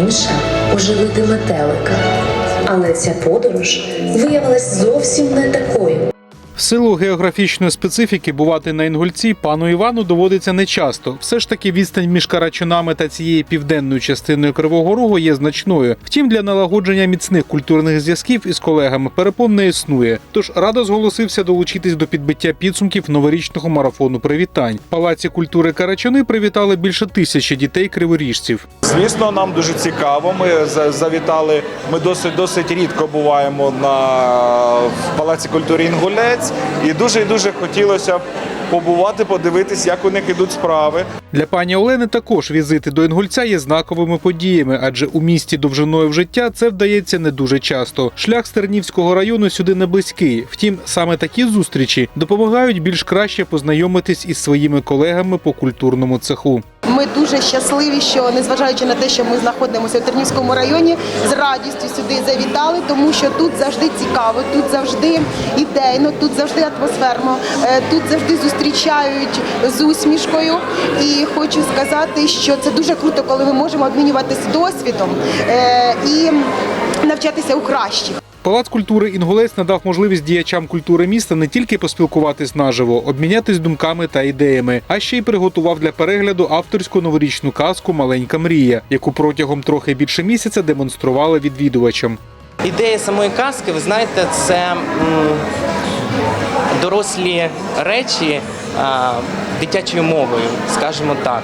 інша оживити метелика. Але ця подорож виявилась зовсім не такою. В силу географічної специфіки бувати на Інгульці пану Івану доводиться нечасто. Все ж таки відстань між Карачунами та цією південною частиною Кривого Рогу є значною. Втім, для налагодження міцних культурних зв'язків із колегами перепон не існує. Тож радо зголосився долучитись до підбиття підсумків новорічного марафону привітань. Палаці культури Карачуни привітали більше тисячі дітей криворіжців. Звісно, нам дуже цікаво. Ми завітали. Ми досить досить рідко буваємо на в палаці культури Інгулець, і дуже і дуже хотілося б побувати, подивитись, як у них ідуть справи. Для пані Олени також візити до Інгульця є знаковими подіями, адже у місті довжиною в життя це вдається не дуже часто. Шлях з Тернівського району сюди не близький. Втім, саме такі зустрічі допомагають більш краще познайомитись із своїми колегами по культурному цеху. Ми дуже щасливі, що незважаючи на те, що ми знаходимося в Тернівському районі, з радістю сюди завітали, тому що тут завжди цікаво, тут завжди ідейно, тут завжди атмосферно, е, тут завжди зустрічають з усмішкою. І хочу сказати, що це дуже круто, коли ми можемо обмінюватися досвідом е, і навчатися у кращих. Палац культури Інгулець надав можливість діячам культури міста не тільки поспілкуватись наживо, обмінятись думками та ідеями, а ще й приготував для перегляду авторську новорічну казку Маленька мрія, яку протягом трохи більше місяця демонстрували відвідувачам. Ідея самої казки, ви знаєте, це дорослі речі дитячою мовою, скажімо так.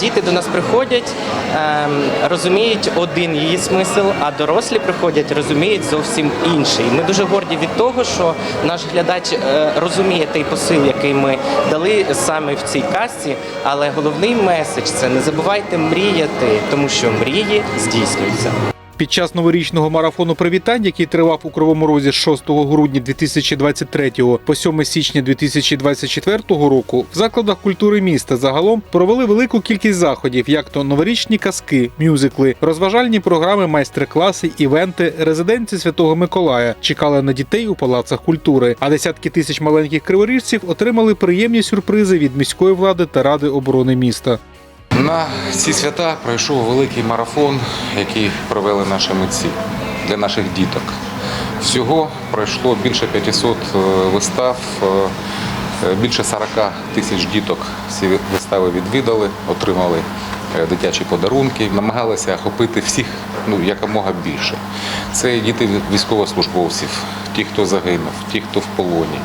Діти до нас приходять, ем, розуміють один її смисл, а дорослі приходять, розуміють зовсім інший. Ми дуже горді від того, що наш глядач е, розуміє той посил, який ми дали саме в цій казці. Але головний меседж це не забувайте мріяти, тому що мрії здійснюються. Під час новорічного марафону привітань, який тривав у Кривому Розі з 6 грудня 2023 по 7 січня 2024 року, в закладах культури міста загалом провели велику кількість заходів, як то новорічні казки, мюзикли, розважальні програми, майстер-класи, івенти, резиденції Святого Миколая чекали на дітей у палацах культури. А десятки тисяч маленьких криворіжців отримали приємні сюрпризи від міської влади та ради оборони міста. На ці свята пройшов великий марафон, який провели наші митці для наших діток. Всього пройшло більше 500 е, вистав, е, е, більше 40 тисяч діток ці вистави відвідали, отримали дитячі подарунки, намагалися охопити всіх ну, якомога більше. Це діти військовослужбовців, ті, хто загинув, ті, хто в полоні,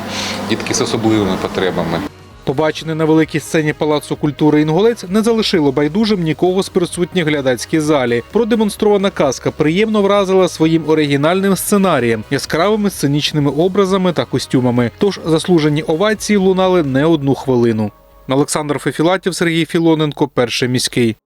дітки з особливими потребами. Побачене на великій сцені Палацу культури Інгулець не залишило байдужим нікого з присутніх глядацькій залі. Продемонстрована казка приємно вразила своїм оригінальним сценарієм, яскравими сценічними образами та костюмами. Тож заслужені овації лунали не одну хвилину. Олександр Фефілатів, Сергій Філоненко, перший міський.